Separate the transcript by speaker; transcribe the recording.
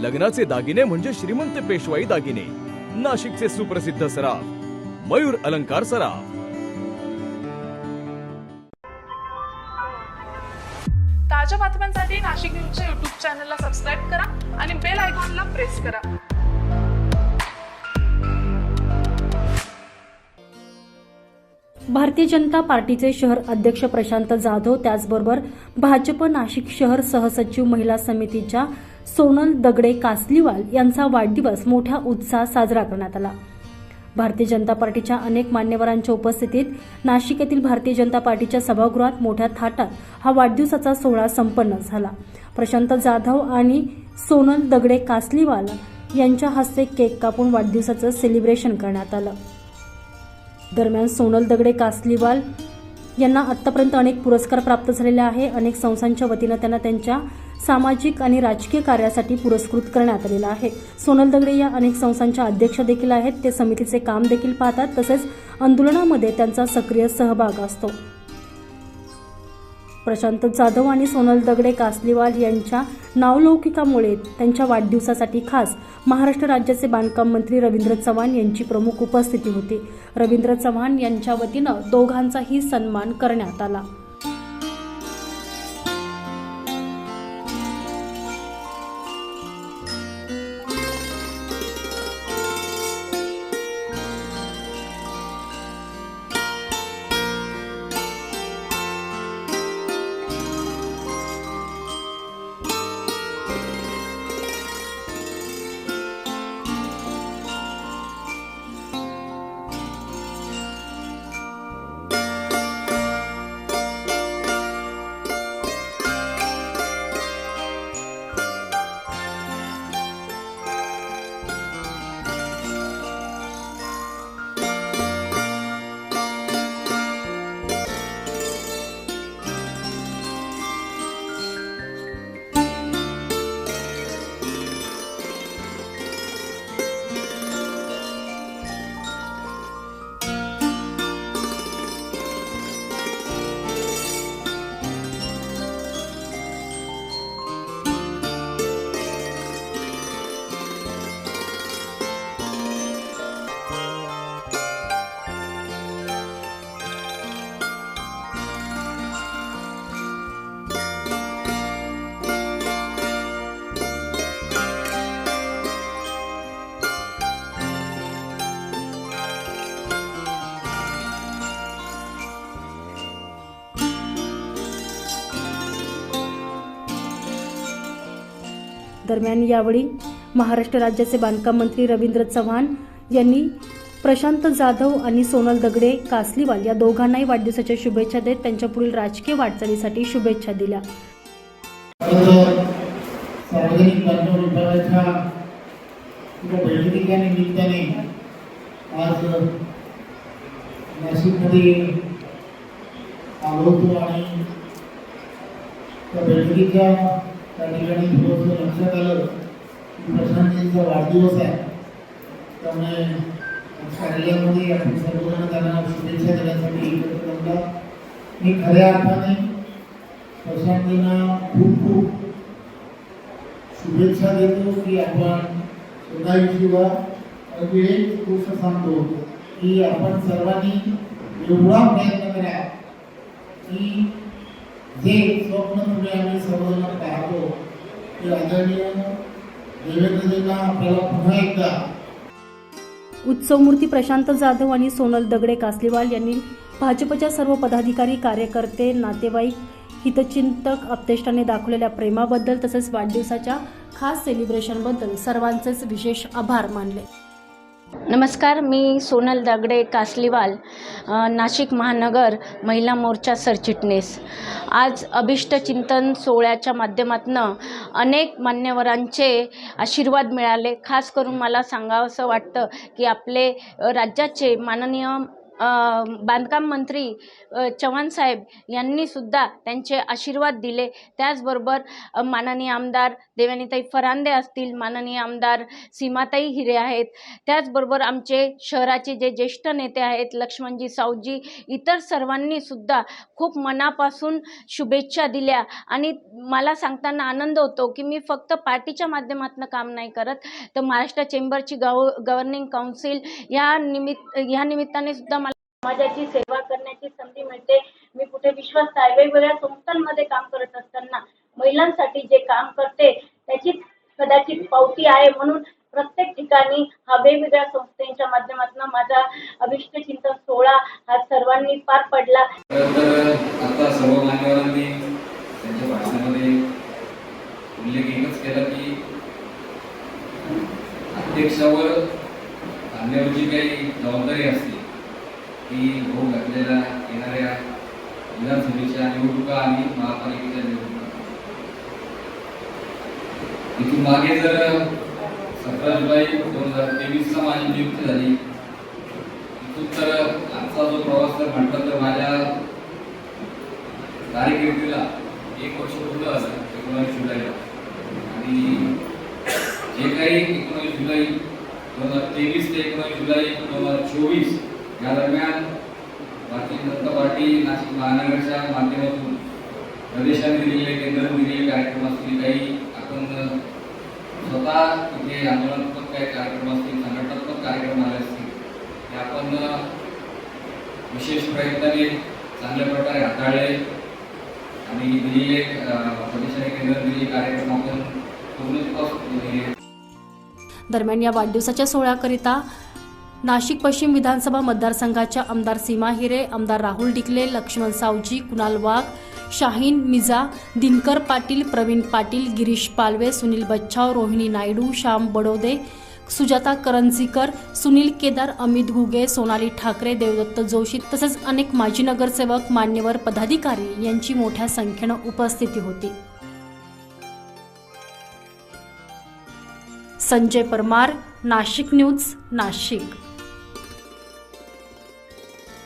Speaker 1: लग्नाचे दागिने म्हणजे श्रीमंत पेशवाई दागिने. नाशिकचे सुप्रसिद्ध सराफ मयूर अलंकार सराफ.
Speaker 2: ताज्या बातम्यांसाठी नाशिक न्यूजच्या युट्यूब चॅनलला सबस्क्राईब करा आणि बेल आयकॉनला प्रेस करा.
Speaker 3: भारतीय जनता पार्टीचे शहर अध्यक्ष प्रशांत जाधव त्याचबरोबर भाजप नाशिक शहर सहसचिव महिला समितीच्या सोनल दगडे कासलीवाल यांचा वाढदिवस मोठ्या उत्साहात साजरा करण्यात आला. भारतीय जनता पार्टीच्या अनेक मान्यवरांच्या उपस्थितीत नाशिक येथील भारतीय जनता पार्टीच्या सभागृहात मोठ्या थाटात हा वाढदिवसाचा सोहळा संपन्न झाला. प्रशांत जाधव आणि सोनल दगडे कासलीवाल यांच्या हस्ते केक कापून वाढदिवसाचं सेलिब्रेशन करण्यात आलं. दरम्यान सोनल दगडे कासलीवाल यांना आत्तापर्यंत अनेक पुरस्कार प्राप्त झालेले आहे. अनेक संस्थांच्या वतीनं त्यांना त्यांच्या सामाजिक आणि राजकीय कार्यासाठी पुरस्कृत करण्यात आलेला आहे. सोनल दगडे या अनेक संस्थांच्या अध्यक्ष देखील आहेत. ते समितीचे काम देखील पाहतात. तसेच आंदोलनामध्ये त्यांचा सक्रिय सहभाग असतो. प्रशांत जाधव आणि सोनल दगडे कासलीवाल यांच्या नावलौकिकामुळे त्यांच्या वाढदिवसासाठी खास महाराष्ट्र राज्याचे बांधकाम मंत्री रवींद्र चव्हाण यांची प्रमुख उपस्थिती होती. रवींद्र चव्हाण यांच्या वतीनं दोघांचाही सन्मान करण्यात आला. दरम्यान यावेळी महाराष्ट्र राज्याचे बांधकाम मंत्री रवींद्र चव्हाण यांनी प्रशांत जाधव आणि सोनल दगडे कासलीवाल या दोघांनाही वाढदिवसाच्या शुभेच्छा देत त्यांच्या पुढील राजकीय वाटचालीसाठी शुभेच्छा दिल्या.
Speaker 4: सार्वजनिक बांधकाम विभागाच्या बैठकीच्या निमित्ताने आज नाशिकमध्ये आलो होतो आणि त्या बैठकीच्या त्या ठिकाणी थोडंसं लक्षात आलं की प्रशांतजींचा वाढदिवस आहे. त्यामुळे कार्यालयामध्ये आपण सर्वजण त्यांना शुभेच्छा देण्यासाठी एकत्र जमला मी खऱ्या अर्थाने प्रशांतींना खूप खूप शुभेच्छा देतो की आपण सदाविषयीवर अगदी एक गोष्ट सांगतो की आपण सर्वांनी एवढा प्रयत्न करा की जे स्वप्न पुढे आम्ही सर्वजण पाहतो. ते आदरणीय देवेंद्रजींना आपल्याला पुन्हा एकदा
Speaker 3: उत्सवमूर्ती प्रशांत जाधव आणि सोनल दगडे कासलीवाल यांनी भाजपच्या सर्व पदाधिकारी कार्यकर्ते नातेवाईक हितचिंतक अपतेष्टाने दाखवलेल्या प्रेमाबद्दल तसेच वाढदिवसाच्या खास सेलिब्रेशनबद्दल सर्वांचेच विशेष आभार मानले.
Speaker 5: नमस्कार मी सोनल दगडे कासलीवाल नाशिक महानगर महिला मोर्चा सरचिटणीस. आज अभिष्ट चिंतन सोहळ्याच्या माध्यमातून अनेक मान्यवरांचे आशीर्वाद मिळाले. खास करून मला सांगावंसं वाटतं की आपले राज्याचे माननीय बांधकाम मंत्री चव्हाणसाहेब चव्हाण साहेब त्यांचे आशीर्वाद दिले. त्याचबरोबर माननीय आमदार देवानीताई फरांदे असतील माननीय आमदार सीमाताई हिरे आहेत. त्याचबरोबर आमचे शहराचे जे ज्येष्ठ नेते आहेत लक्ष्मणजी सावजी इतर सर्वांनीसुद्धा खूप मनापासून शुभेच्छा दिल्या. आणि मला सांगताना आनंद होतो की मी फक्त पार्टीच्या माध्यमातून काम नाही करत तर महाराष्ट्र चेंबरची गव गव्हर्निंग काउन्सिल या निमित्त ह्या निमित्ताने सुद्धा समाजाची सेवा करण्याची संधी मिळते. मी कुठे विश्वास आहे? वेगवेगळ्या संस्थांमध्ये काम करत असताना महिलांसाठी जे काम करते त्याची कदाचित पावती आहे म्हणून प्रत्येक ठिकाणी हा वेगवेगळ्या संस्थेच्या माध्यमातून माझा अभिष्ट चिंतन सोहळा हा सर्वांनी पार पडला.
Speaker 6: आता सर्व मान्यवरांनी त्यांच्या भाषणामध्ये उल्लेख एकच केला की अध्यक्षावर काही जबाबदारी असते. की भोग हो, घातलेल्या येणाऱ्या विधानसभेच्या निवडणुका आणि महापालिकेच्या निवडणुका. इथून मागे जर सतरा जुलै दोन हजार तेवीसला माझी नियुक्ती झाली इथून तर आजचा जो प्रवास जर म्हटला तर माझ्या कार्यकिर्दीला एक वर्ष पूर्ण झालं एकोणावीस जुलैला. आणि जे काही एकोणावीस जुलै दोन हजार तेवीस ते एकोणावीस जुलै दोन हजार चोवीस या दरम्यान भारतीय जनता पार्टी नाशिक महानगरच्या माध्यमातून प्रदेशाने दिलेले केंद्राने दिलेले कार्यक्रम असतील काही आपण स्वतः तिथे आंदोलनात्मक काही कार्यक्रम असतील संघटनात्मक कार्यक्रम आले असतील ते आपण विशेष प्रयत्नाने चांगल्या प्रकारे हाताळले आणि दिलेले अं, प्रदेशाने दिलेले कार्यक्रम आपण पूर्णत्वास
Speaker 3: दरम्यान या वाढदिवसाच्या सोहळ्याकरिता नाशिक पश्चिम विधानसभा मतदारसंघाच्या आमदार सीमा हिरे आमदार राहुल डिकले लक्ष्मण सावजी कुणाल वाघ शाहीन मिजा दिनकर पाटील प्रवीण पाटील गिरीश पालवे सुनील बच्छाव रोहिणी नायडू श्याम बडोदे सुजाता करंजीकर सुनील केदार अमित घुगे सोनाली ठाकरे देवदत्त जोशी तसेच अनेक माजी नगरसेवक मान्यवर पदाधिकारी यांची मोठ्या संख्येनं उपस्थिती होती. संजय परमार नाशिक न्यूज नाशिक.